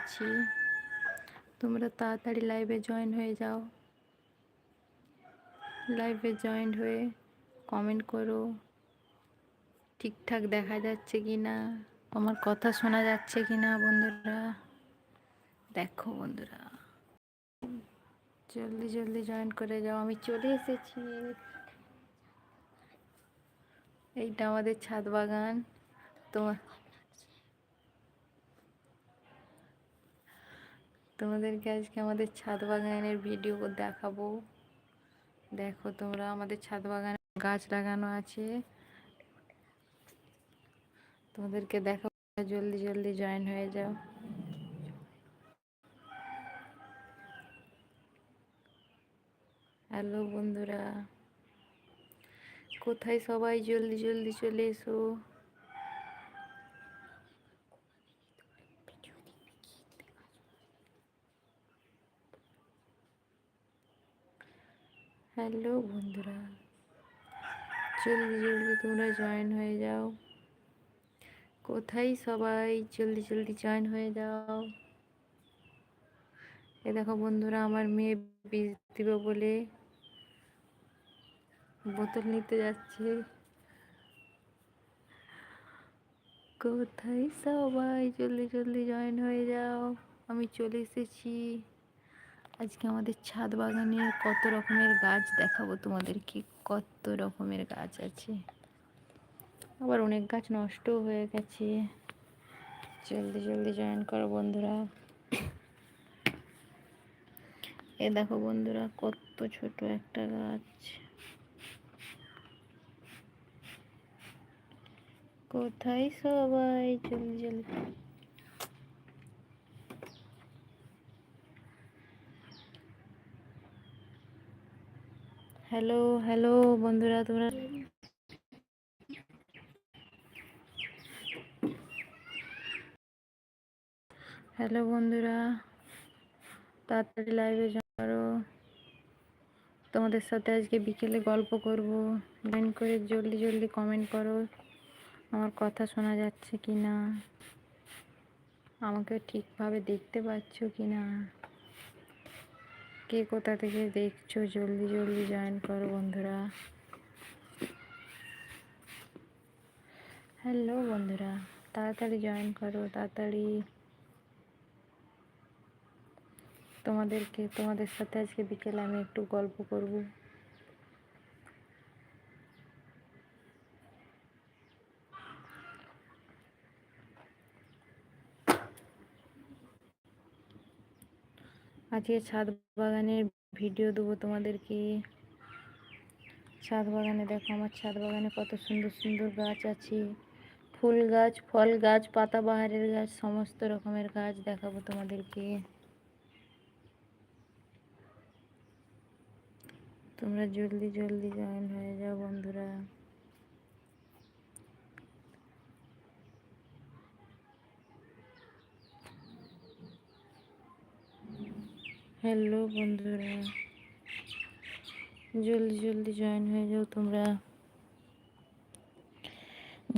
আছি। তোমরা তাড়াতাড়ি লাইভে জয়েন হয়ে যাও। লাইভে জয়েন হয়ে কমেন্ট করো। ঠিকঠাক দেখা যাচ্ছে কি না আমার কথা শোনা যাচ্ছে কি না বন্ধুরা? দেখো বন্ধুরা। জলদি জলদি জয়েন করে যাও। আমি চলে এসেছি। এইটা আমাদের ছাদ বাগান। তোমার তোমাদেরকে আজকে আমাদের ছাদ বাগানের ভিডিও দেখাবো। দেখো তোমরা, আমাদের ছাদ বাগানে গাছ লাগানো আছে। তোমাদেরকে দেখো জলদি জলদি জয়েন হয়ে যাও। হ্যালো বন্ধুরা, কোথায় সবাই? জলদি জলদি চলে এসো। হ্যালো বন্ধুরা জলদি জলদি তোমরা জয়েন হয়ে যাও। কোথায় সবাই? জলদি জলদি জয়েন হয়ে যাও। এ দেখো বন্ধুরা, আমার মেয়ে বীজ দিবে বলে বোতল নিতে যাচ্ছে। কোথায় সবাই? জলদি জলদি জয়েন হয়ে যাও। আমি চলে এসেছি। আজকে আমাদের ছাদ বাগানে কত রকমের গাছ দেখাবো তোমাদেরকে, কত রকমের গাছ আছে। আবার অনেক গাছ নষ্টও হয়ে গেছে। জলদি জলদি জয়েন করো বন্ধুরা। এ দেখো বন্ধুরা, কত ছোট একটা গাছ। কোথায় সবাই? জলদি জলদি। হ্যালো হ্যালো বন্ধুরা, তোমরা হ্যালো বন্ধুরা, তাড়াতাড়ি লাইভে করো। তোমাদের সাথে আজকে বিকেলে গল্প করব। জয়েন করে জলদি জলদি কমেন্ট করো, আমার কথা শোনা যাচ্ছে কি না আমাকে ঠিকভাবে দেখতে পাচ্ছ কি না কে কোথা থেকে দেখছ? জলদি জলদি জয়েন করো বন্ধুরা। হ্যালো বন্ধুরা, তাড়াতাড়ি জয়েন করো, তাড়াতাড়ি। তোমাদেরকে, তোমাদের সাথে আজকে বিকেলে আমি একটু গল্প করব। আজকে ছাদ বাগানের ভিডিও দেবো তোমাদেরকে। ছাদ বাগানে দেখো আমার ছাদ বাগানে কত সুন্দর সুন্দর গাছ আছে। ফুল গাছ, ফল গাছ পাতাবাহারের গাছ, সমস্ত রকমের গাছ দেখাবো তোমাদেরকে। তোমরা জলদি জলদি জয়েন হয়ে যাও বন্ধুরা। হ্যালো বন্ধুরা, জলদি জলদি জয়েন হয়ে যাও তোমরা।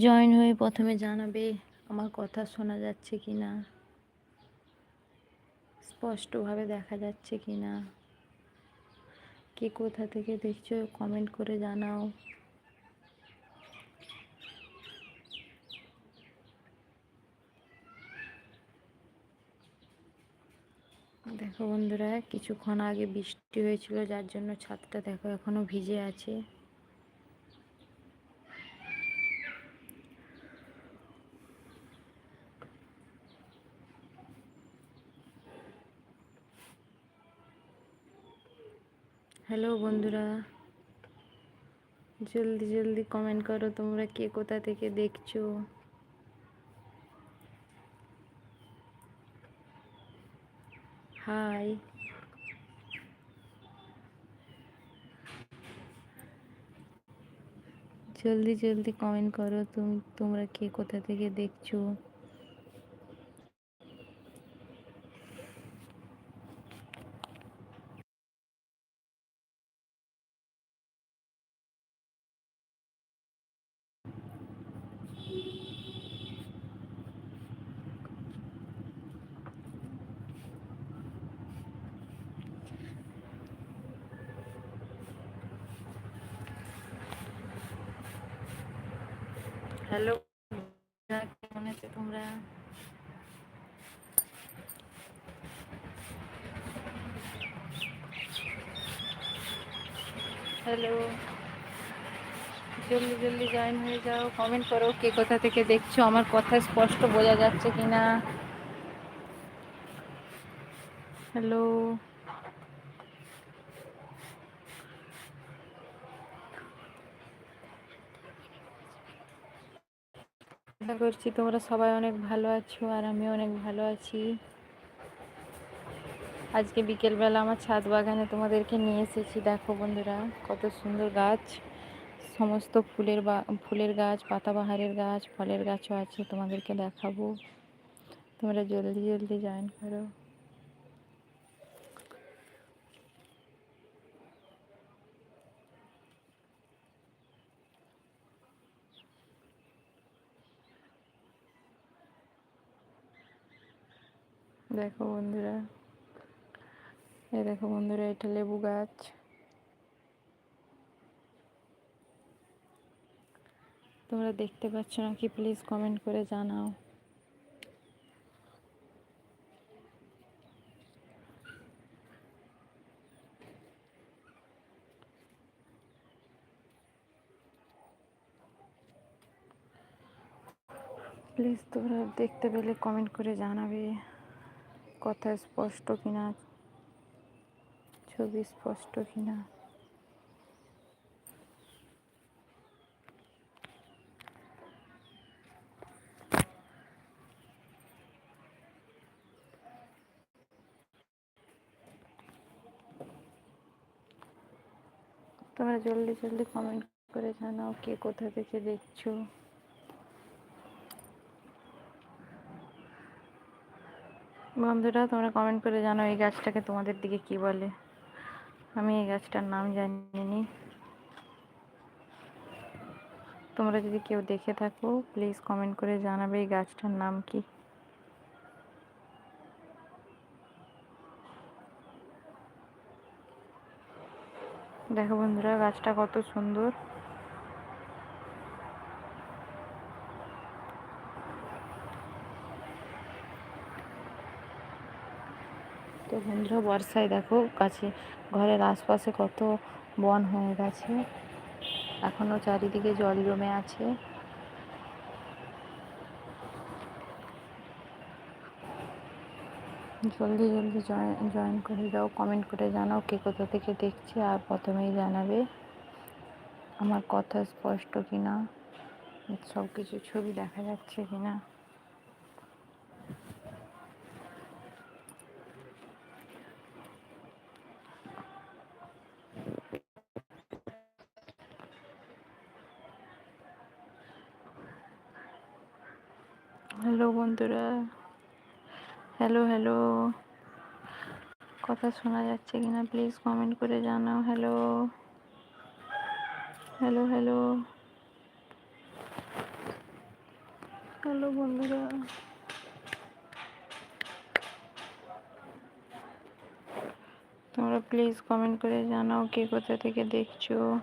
জয়েন হয়ে প্রথমে জানাবে আমার কথা শোনা যাচ্ছে কি না স্পষ্টভাবে দেখা যাচ্ছে কি না কে কোথা থেকে দেখছ কমেন্ট করে জানাও। দেখো বন্ধুরা, কিছুক্ষণ আগে বৃষ্টি হয়েছিল, যার জন্য ছাদটা দেখো এখনও ভিজে আছে। হ্যালো বন্ধুরা, জলদি জলদি কমেন্ট করো তোমরা কে কোথা থেকে দেখছ। হাই জলদি জলদি কমেন্ট করো। তুমি তোমরা কে কোথা থেকে দেখছ? হ্যালো কেমন আছো তোমরা? হ্যালো, জলদি জলদি জয়েন হয়ে যাও। কমেন্ট করো কে কোথা থেকে দেখছ, আমার কথা স্পষ্ট বোঝা যাচ্ছে কিনা? হ্যালো আশা করছি তোমরা সবাই অনেক ভালো আছো আর আমি অনেক ভালো আছি। আজকে বিকেলবেলা আমার ছাদ বাগানে তোমাদেরকে নিয়ে এসেছি। দেখো বন্ধুরা, কত সুন্দর গাছ। সমস্ত ফুলের বা, ফুলের গাছ, পাতাবাহারের গাছ, ফলের গাছও আছে তোমাদেরকে দেখাবো। তোমরা জলদি জলদি জয়েন করো। দেখো বন্ধুরা। এই দেখো বন্ধুরা, এটা লেবু গাছ। তোমরা দেখতে পাচ্ছ নাকি? প্লিজ কমেন্ট করে জানাও। প্লিজ তোমরা দেখতে পেলে কমেন্ট করে জানাবে। কথা স্পষ্ট কিনা? ছবি স্পষ্ট কিনা? তোমরা জলদি জলদি কমেন্ট করে জানাও কে কোথা থেকে দেখছ। বন্ধুরা, তোমরা কমেন্ট করে জানো এই গাছটাকে তোমাদের দিকে কি বলে। আমি এই গাছটার নাম জানিনি। তোমরা যদি কেউ দেখে থাকো প্লিজ কমেন্ট করে জানাবে এই গাছটার নাম কি। দেখো বন্ধুরা, গাছটা কত সুন্দর। তো বন্ধুরা বর্ষায় দেখো কাছে ঘরের আশপাশে কত বন হয়ে গেছে। এখনও চারিদিকে জল জমে আছে। জলদি জলদি জয়েন জয়েন করে দাও কমেন্ট করে জানাও কে কোথা থেকে দেখছে আর প্রথমেই জানাবে আমার কথা স্পষ্ট কিনা সব কিছু ছবি দেখা যাচ্ছে কিনা। হ্যালো বন্ধুরা। Hello hello. কথা শোনা যাচ্ছে কিনা প্লিজ কমেন্ট করে জানাও। হ্যালো। Hello hello. হ্যালো বন্ধুরা। তোমরা প্লিজ কমেন্ট করে জানাও কে কোথা থেকে দেখছ তো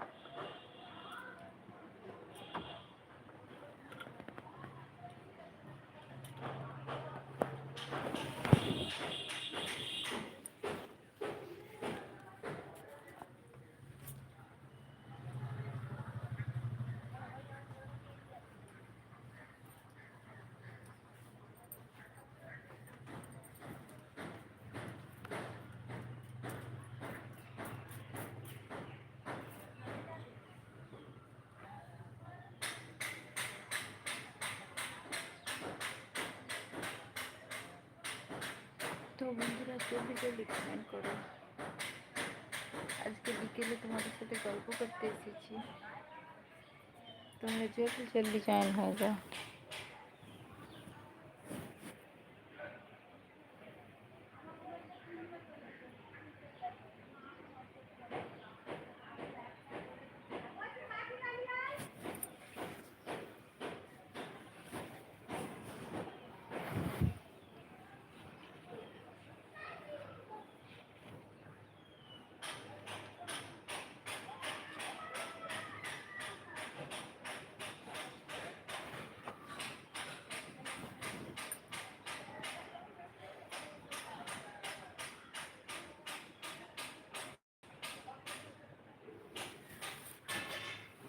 বন্ধুরা, জলদি জলদি কমেন্ট করো। আজকে বিকেলে তোমাদের সাথে গল্প করতে এসেছি। তোমরা জলদি জলদি জয়েন হয়ে যাও।